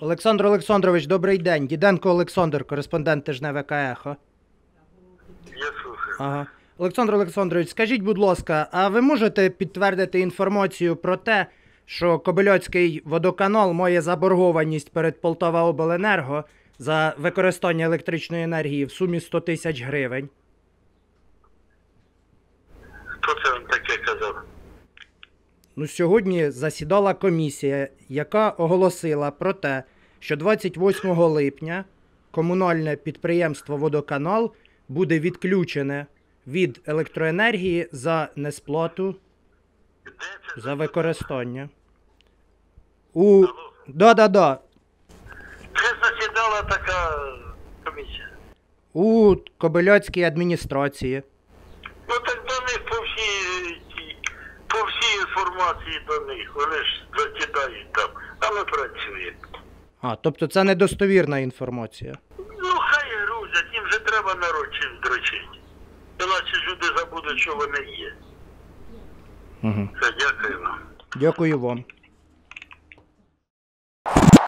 Олександр Олександрович, добрий день. Діденко Олександр, кореспондент тижневика Ехо. Я слухаю. Ага. Олександр Олександрович, скажіть, будь ласка, а ви можете підтвердити інформацію про те, що Кобильоцький водоканал має заборгованість перед Полтава Обленерго за використання електричної енергії в сумі 100 тисяч гривень? Хто це вам таке казав? Ну, сьогодні засідала комісія, яка оголосила про те, що 28 липня комунальне підприємство Водоканал буде відключене від електроенергії за несплату за використання. У. Да-да-да. Це засідала така комісія. У Кобиляцькій адміністрації. Інформації до них. Вони ж засідають там, але працюють. А, тобто це недостовірна інформація. Ну хай грузять, їм же треба народ чим дрочить. Іначе люди забудуть, що вони є. Угу. Все, дякую вам. Дякую вам.